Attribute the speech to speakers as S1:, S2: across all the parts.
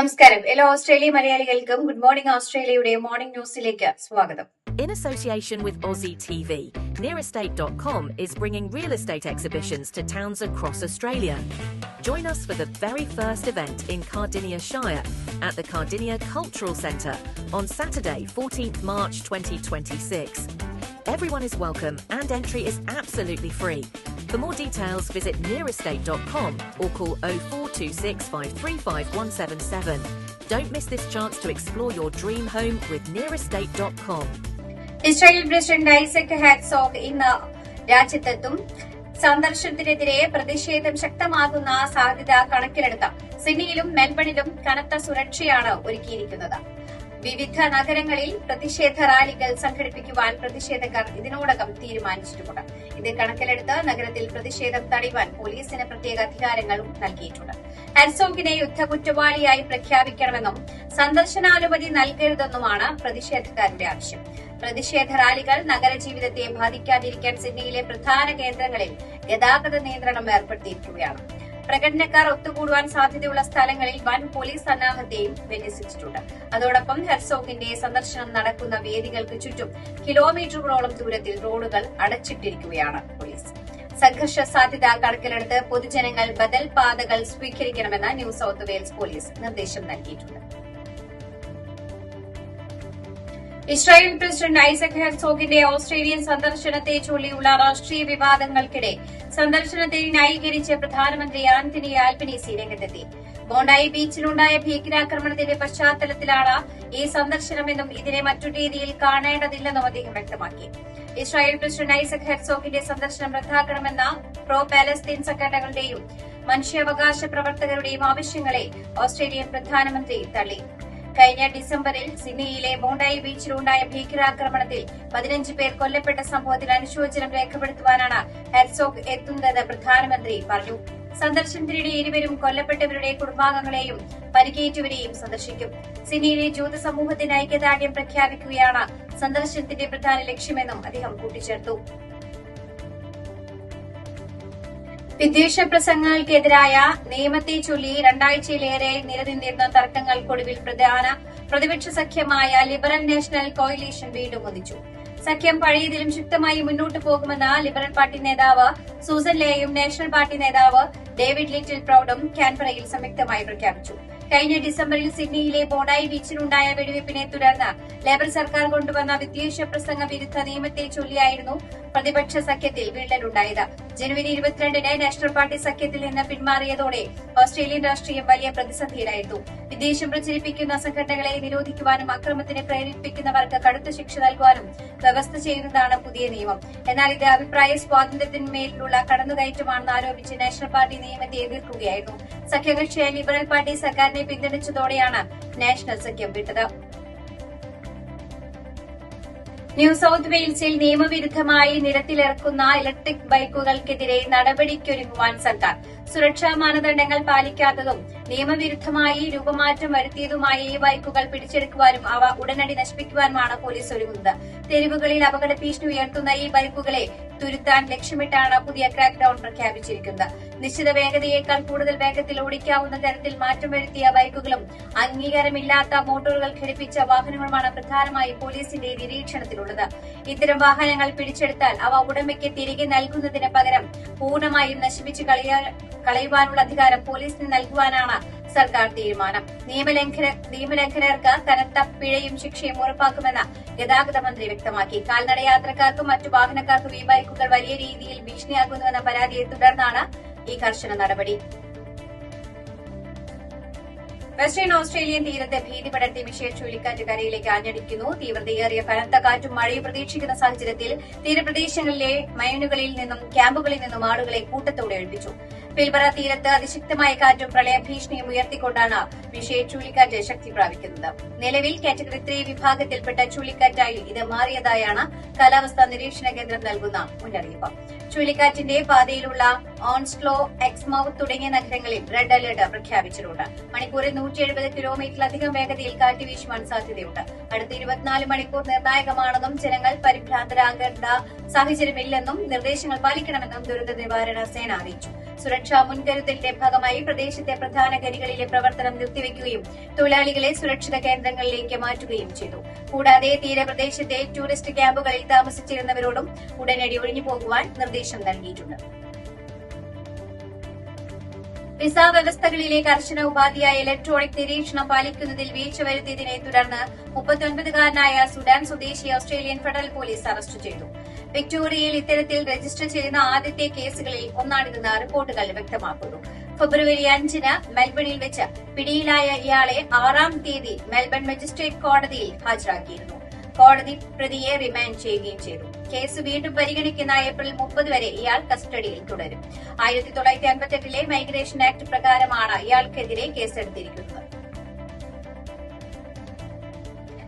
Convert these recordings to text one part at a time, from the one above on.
S1: നമസ്കാരം എല്ലാ ഓസ്ട്രേലിയ മലയാളികൾക്കും ഗുഡ് മോർണിംഗ് ഓസ്ട്രേലിയയുടെ മോർണിംഗ് ന്യൂസിലേക്ക് സ്വാഗതം
S2: In association with Aussie TV, Nearestate.com is bringing real estate exhibitions to towns across Australia. Join us for the very first event in Cardinia Shire at the Cardinia Cultural Centre on Saturday, 14th March 2026. Everyone is welcome and entry is absolutely free. For more details, visit nearestate.com or call 0426 535 177. Don't miss this chance to explore your dream home with nearestate.com.
S1: Israel president Isaac Herzog ഇന്ന് രാജ്യത്തെത്തും സന്ദർശനത്തിനെതിരെ പ്രതിഷേധം ശക്തമാകുന്ന സാധ്യത കണക്കിലെടുത്ത സിഡ്നിയിലും മെൽബണിലും കനത്ത സുരക്ഷയാണ് ഒരുക്കിയിരിക്കുന്നത് വിവിധ നഗരങ്ങളിൽ പ്രതിഷേധ റാലികൾ സംഘടിപ്പിക്കുവാൻ പ്രതിഷേധക്കാർ ഇതിനോടകം തീരുമാനിച്ചിട്ടുണ്ട് ഇത് കണക്കിലെടുത്ത് നഗരത്തിൽ പ്രതിഷേധം തടയുവാൻ പോലീസിന് പ്രത്യേക അധികാരങ്ങളും നൽകിയിട്ടുണ്ട്. ഹെർസോഗിനെ യുദ്ധകുറ്റവാളിയായി പ്രഖ്യാപിക്കണമെന്നും സന്ദർശനാനുമതി നൽകരുതെന്നുമാണ് പ്രതിഷേധക്കാരുടെ ആവശ്യം. പ്രതിഷേധ റാലികൾ നഗരജീവിതത്തെ ബാധിക്കാതിരിക്കാൻ സിഡ്നിയിലെ പ്രധാന കേന്ദ്രങ്ങളിൽ ഗതാഗത നിയന്ത്രണം ഏർപ്പെടുത്തിയിരിക്കുകയാണ്. പ്രകടനക്കാർ ഒത്തുകൂടുവാൻ സാധ്യതയുള്ള സ്ഥലങ്ങളിൽ വൻ പോലീസ് സന്നാഹത്തെയും വിന്യസിച്ചിട്ടുണ്ട്. അതോടൊപ്പം ഹെർസോഗിന്റെ സന്ദർശനം നടക്കുന്ന വേദികൾക്ക് ചുറ്റും കിലോമീറ്ററുകളോളം ദൂരത്തിൽ റോഡുകൾ അടച്ചിട്ടിരിക്കുകയാണ് പോലീസ്. സംഘർഷ സാധ്യത കണക്കിലെടുത്ത് പൊതുജനങ്ങൾ ബദൽ പാതകൾ സ്വീകരിക്കണമെന്ന് ന്യൂ സൌത്ത് വെയിൽസ് പോലീസ് നിർദ്ദേശം നൽകിയിട്ടുണ്ട്. ഇസ്രായേൽ പ്രസിഡന്റ് ഐസക് ഹെർസോഗിന്റെ ഓസ്ട്രേലിയൻ സന്ദർശനത്തെ ചൊല്ലിയുള്ള രാഷ്ട്രീയ വിവാദങ്ങൾക്കിടെ സന്ദർശനത്തെ ന്യായീകരിച്ച് പ്രധാനമന്ത്രി ആന്റണി ആൽബനീസി രംഗത്തെത്തി. ബോണ്ടായി ബീച്ചിലുണ്ടായ ഭീകരാക്രമണത്തിന്റെ പശ്ചാത്തലത്തിലാണ് ഈ സന്ദർശനമെന്നും ഇതിനെ മറ്റു രീതിയിൽ കാണേണ്ടതില്ലെന്നും അദ്ദേഹം വ്യക്തമാക്കി. ഇസ്രായേൽ പ്രസിഡന്റ് ഐസക് ഹെർസോഗിന്റെ സന്ദർശനം റദ്ദാക്കണമെന്ന പ്രോ പാലസ്തീൻ സംഘടനകളുടെയും മനുഷ്യാവകാശ പ്രവർത്തകരുടെയും ആവശ്യങ്ങളെ ഓസ്ട്രേലിയൻ പ്രധാനമന്ത്രി തള്ളി. കഴിഞ്ഞ ഡിസംബറിൽ സിഡ്നിയിലെ ബോണ്ടായി ബീച്ചിലുണ്ടായ ഭീകരാക്രമണത്തിൽ പതിനഞ്ച് പേർ കൊല്ലപ്പെട്ട സംഭവത്തിൽ അനുശോചനം രേഖപ്പെടുത്തുവാനാണ് ഹെർസോഗ് എത്തുന്നതെന്ന് പ്രധാനമന്ത്രി പറഞ്ഞു. സന്ദർശനത്തിനിടെ ഇരുവരും കൊല്ലപ്പെട്ടവരുടെ കുടുംബാംഗങ്ങളെയും പരിക്കേറ്റവരെയും സന്ദർശിക്കും. സിനിയിലെ ജൂത സമൂഹത്തിന് ഐക്യദാർഢ്യം പ്രഖ്യാപിക്കുകയാണ് സന്ദർശനത്തിന്റെ പ്രധാന ലക്ഷ്യമെന്നും അദ്ദേഹം കൂട്ടിച്ചേർത്തു. വിദ്വേഷ പ്രസംഗങ്ങൾക്കെതിരായ നിയമത്തെ ചൊല്ലി രണ്ടാഴ്ചയിലേറെ നിലനിന്നിരുന്ന തർക്കങ്ങൾക്കൊടുവിൽ പ്രധാന പ്രതിപക്ഷ സഖ്യമായ ലിബറൽ നാഷണൽ കോയിലേഷൻ വീണ്ടും ഒന്നിച്ചു. സഖ്യം പഴയതിലും ശക്തമായി മുന്നോട്ടു പോകുമെന്ന് ലിബറൽ പാർട്ടി നേതാവ് സൂസൻ ലേയും നാഷണൽ പാർട്ടി നേതാവ് ഡേവിഡ് ലിറ്റിൽ പ്രൌഡും കാൻബറയിൽ സംയുക്തമായി പ്രഖ്യാപിച്ചു. കഴിഞ്ഞ ഡിസംബറിൽ സിഡ്നിയിലെ ബോണായി ബീച്ചിലുണ്ടായ വെടിവയ്പ്പിനെ തുടർന്ന് ലേബർ സർക്കാർ കൊണ്ടുവന്ന വിദ്വേഷ പ്രസംഗ വിരുദ്ധ നിയമത്തെ ചൊല്ലിയായിരുന്നു പ്രതിപക്ഷ സഖ്യത്തിൽ വിള്ളലുണ്ടായത്. ജനുവരി ഇരുപത്തിരണ്ടിന് നാഷണൽ പാർട്ടി സഖ്യത്തിൽ നിന്ന് പിന്മാറിയതോടെ ഓസ്ട്രേലിയൻ രാഷ്ട്രീയം വലിയ പ്രതിസന്ധിയിലായിരുന്നു. വിദേശം പ്രചരിപ്പിക്കുന്ന സംഘടനകളെ നിരോധിക്കുവാനും അക്രമത്തിന് പ്രേരിപ്പിക്കുന്നവർക്ക് കടുത്ത ശിക്ഷ നൽകുവാനും വ്യവസ്ഥ ചെയ്യുന്നതാണ് പുതിയ നിയമം. എന്നാൽ ഇത് അഭിപ്രായ സ്വാതന്ത്ര്യത്തിന്മേലുള്ള കടന്നുകയറ്റമാണെന്ന് ആരോപിച്ച് നാഷണൽ പാർട്ടി നിയമത്തെ എതിർക്കുകയായിരുന്നു. സഖ്യകക്ഷിയായ ലിബറൽ പാർട്ടി സർക്കാരിനെ പിന്തുണച്ചതോടെയാണ് നാഷണൽ സഖ്യം വിട്ടത്. ന്യൂ സൌത്ത് വെയിൽസിൽ നിയമവിരുദ്ധമായി നിരത്തിലിറക്കുന്ന ഇലക്ട്രിക് ബൈക്കുകൾക്കെതിരെ നടപടിക്കൊരുങ്ങുവാൻ സർക്കാർ. സുരക്ഷാ മാനദണ്ഡങ്ങൾ പാലിക്കാത്തതും നിയമവിരുദ്ധമായി രൂപമാറ്റം വരുത്തിയതുമായ ഈ ബൈക്കുകൾ പിടിച്ചെടുക്കുവാനും അവ ഉടനടി നശിപ്പിക്കുവാനുമാണ് പോലീസ് ഒരുങ്ങുന്നത്. തെരുവുകളിൽ അപകട ഭീഷണി ഉയർത്തുന്ന ഈ ബൈക്കുകളെ തുരുത്താൻ ലക്ഷ്യമിട്ടാണ് പുതിയ ക്രാക്ക് ഡൌൺ പ്രഖ്യാപിച്ചിരിക്കുന്നത്. നിശ്ചിത വേഗതയേക്കാൾ കൂടുതൽ വേഗത്തിൽ ഓടിക്കാവുന്ന തരത്തിൽ മാറ്റം വരുത്തിയ ബൈക്കുകളും അംഗീകാരമില്ലാത്ത മോട്ടോറുകൾ ഘടിപ്പിച്ച വാഹനങ്ങളുമാണ് പ്രധാനമായി പോലീസിന്റെ നിരീക്ഷണത്തിലുള്ളത്. ഇത്തരം വാഹനങ്ങൾ പിടിച്ചെടുത്താൽ അവ ഉടമയ്ക്ക് തിരികെ നൽകുന്നതിന് പകരം പൂർണമായും നശിപ്പിച്ച് കളയാ- കളയുവാനുള്ള അധികാരം പോലീസിന് നൽകുവാനാണ് സർക്കാർ തീരുമാനം. നിയമലംഘന നിയമലംഘനർക്ക് കനത്ത പിഴയും ശിക്ഷയും ഉറപ്പാക്കുമെന്ന് ഗതാഗത മന്ത്രി വ്യക്തമാക്കി. കാൽനട യാത്രക്കാർക്കും മറ്റു വാഹനക്കാർക്കും ഈ ബൈക്കുകൾ വലിയ രീതിയിൽ ഭീഷണിയാകുന്നുവെന്ന പരാതിയെ തുടർന്നാണ് ഈ കർശന നടപടി. വെസ്റ്റേൺ ഓസ്ട്രേലിയൻ തീരത്തെ ഭീതി പടർത്തി മിഷേൽ ചുഴലിക്കാറ്റ് കരയിലേക്ക് ആഞ്ഞടിക്കുന്നു. തീവ്രതയേറിയ കനത്ത കാറ്റും മഴയും പ്രതീക്ഷിക്കുന്ന സാഹചര്യത്തിൽ തീരപ്രദേശങ്ങളിലെ മൈനുകളിൽ നിന്നും ക്യാമ്പുകളിൽ നിന്നും ആളുകളെ കൂട്ടത്തോടെ ഒഴിപ്പിച്ചു. പിൽബറ തീരത്ത് അതിശക്തമായ കാറ്റും പ്രളയ ഭീഷണിയും ഉയർത്തിക്കൊണ്ടാണ് മിഷേൽ ചുഴലിക്കാറ്റ് ശക്തി പ്രാപിക്കുന്നത്. നിലവിൽ കാറ്റഗറി ത്രീ വിഭാഗത്തിൽപ്പെട്ട ചുഴലിക്കാറ്റായി ഇത് മാറിയതായാണ് കാലാവസ്ഥാ നിരീക്ഷണ കേന്ദ്രം നൽകുന്ന മുന്നറിയിപ്പ്. ചുഴലിക്കാറ്റിന്റെ പാതയിലുള്ള ഓൺസ്ലോ എക്സ്മൌത്ത് തുടങ്ങിയ നഗരങ്ങളിൽ റെഡ് അലർട്ട് പ്രഖ്യാപിച്ചിട്ടുണ്ട്. മണിക്കൂറിൽ നൂറ്റി എഴുപത് കിലോമീറ്ററിലധികം വേഗതയിൽ കാറ്റ് വീശുവാൻ സാധ്യതയുണ്ട്. അടുത്ത ഇരുപത്തിനാല് മണിക്കൂർ നിർണായകമാണെന്നും ജനങ്ങൾ പരിഭ്രാന്തരാകേണ്ട സാഹചര്യമില്ലെന്നും നിർദ്ദേശങ്ങൾ പാലിക്കണമെന്നും ദുരന്ത നിവാരണ സേന അറിയിച്ചു. സുരക്ഷാ മുൻകരുതലിന്റെ ഭാഗമായി പ്രദേശത്തെ പ്രധാന ഖനികളിലെ പ്രവർത്തനം നിർത്തിവെക്കുകയും തൊഴിലാളികളെ സുരക്ഷിത കേന്ദ്രങ്ങളിലേക്ക് മാറ്റുകയും ചെയ്തു. കൂടാതെ തീരപ്രദേശത്തെ ടൂറിസ്റ്റ് ക്യാമ്പുകളിൽ താമസിച്ചിരുന്നവരോടും ഉടനടി ഒഴിഞ്ഞു പോകുവാൻ നിർദ്ദേശം നൽകിയിട്ടുണ്ട്. വിസ വ്യവസ്ഥകളിലെ കർശന ഉപാധിയായ ഇലക്ട്രോണിക് നിരീക്ഷണം പാലിക്കുന്നതിൽ വീഴ്ച വരുത്തിയതിനെ തുടർന്ന് മുപ്പത്തിയൊൻപതുകാരനായ സുഡാൻ സ്വദേശി ഓസ്ട്രേലിയൻ ഫെഡറൽ പോലീസ് അറസ്റ്റ് ചെയ്തു. വിക്ടോറിയയിൽ ഇത്തരത്തിൽ രജിസ്റ്റർ ചെയ്യുന്ന ആദ്യത്തെ കേസുകളിൽ ഒന്നാണിതെന്ന് റിപ്പോർട്ടുകൾ വ്യക്തമാക്കുന്നു. ഫെബ്രുവരി അഞ്ചിന് മെൽബണിൽ വെച്ച് പിടിയിലായ ഇയാളെ ആറാം തീയതി മെൽബൺ മജിസ്ട്രേറ്റ് കോടതിയിൽ ഹാജരാക്കിയിരുന്നു. കോടതി പ്രതിയെ റിമാൻഡ് ചെയ്യുകയും ചെയ്തു. കേസ് വീണ്ടും പരിഗണിക്കുന്ന ഏപ്രിൽ മുപ്പത് വരെ ഇയാൾ കസ്റ്റഡിയിൽ തുടരും. ആയിരത്തി തൊള്ളായിരത്തി അൻപത്തെട്ടിലെ മൈഗ്രേഷൻ ആക്ട് പ്രകാരമാണ് ഇയാൾക്കെതിരെ കേസെടുത്തിരിക്കുന്നത്.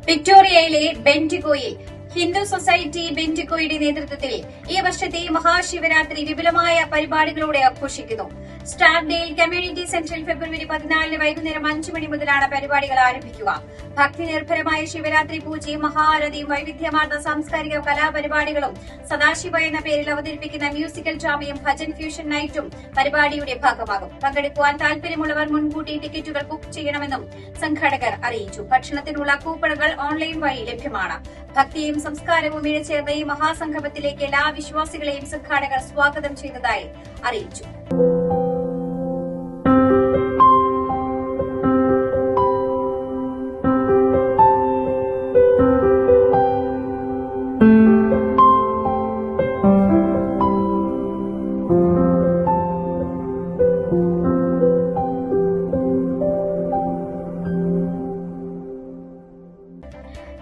S1: വിക്ടോറിയയിലെ ബെന്റിഗോയിൽ ഹിന്ദു സൊസൈറ്റി ബെൻഡിക്കോയുടെ നേതൃത്വത്തിൽ ഈ വർഷത്തെ മഹാശിവരാത്രി വിപുലമായ പരിപാടികളോടെ ആഘോഷിക്കുന്നു. സ്റ്റാർഡേൽ കമ്മ്യൂണിറ്റി സെന്ററിൽ ഫെബ്രുവരി പതിനാലിന് വൈകുന്നേരം അഞ്ചു മണി മുതലാണ് പരിപാടികൾ ആരംഭിക്കുക. ഭക്തി നിർഭരമായ ശിവരാത്രി പൂജയും മഹാരതിയും വൈവിധ്യമാർന്ന സാംസ്കാരിക കലാപരിപാടികളും സദാശിവ എന്ന പേരിൽ അവതരിപ്പിക്കുന്ന മ്യൂസിക്കൽ ഡ്രാമയും ഭജൻ ഫ്യൂഷൻ നൈറ്റും പരിപാടിയുടെ ഭാഗമാകും. പങ്കെടുക്കുവാൻ താൽപര്യമുള്ളവർ മുൻകൂട്ടി ടിക്കറ്റുകൾ ബുക്ക് ചെയ്യണമെന്നും സംഘാടകർ അറിയിച്ചു. ഭക്ഷണത്തിനുള്ള കൂപ്പണുകൾ ഓൺലൈൻ വഴി ലഭ്യമാണ്. ഭക്തിയും സംസ്കാരവും ഇഴചേർന്ന ഈ മഹാസംഗമത്തിലേക്ക് എല്ലാ വിശ്വാസികളെയും സംഘാടകർ സ്വാഗതം ചെയ്തതായി അറിയിച്ചു.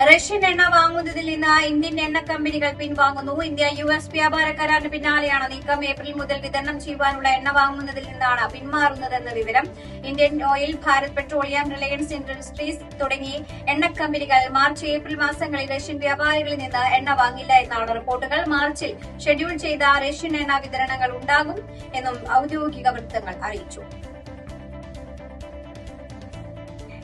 S1: റഷ്യൻ എണ്ണ വാങ്ങുന്നതിൽ നിന്ന് ഇന്ത്യൻ എണ്ണ കമ്പനികൾ പിൻവാങ്ങുന്നു. ഇന്ത്യ യു എസ് വ്യാപാര കരാറിന് പിന്നാലെയാണ് നീക്കം. ഏപ്രിൽ മുതൽ വിതരണം ചെയ്യുവാനുള്ള എണ്ണ വാങ്ങുന്നതിൽ നിന്നാണ് പിന്മാറുന്നതെന്ന വിവരം Indian Oil Bharat Petroleum Reliance Industries തുടങ്ങി എണ്ണ കമ്പനികൾ മാർച്ച് ഏപ്രിൽ മാസങ്ങളിൽ റഷ്യൻ വ്യാപാരികളിൽ നിന്ന് എണ്ണ വാങ്ങില്ല എന്നാണ് റിപ്പോർട്ടുകൾ. മാർച്ചിൽ ഷെഡ്യൂൾ ചെയ്ത റഷ്യൻ എണ്ണ വിതരണങ്ങൾ ഉണ്ടാകും എന്നും ഔദ്യോഗിക വൃത്തങ്ങൾ അറിയിച്ചു.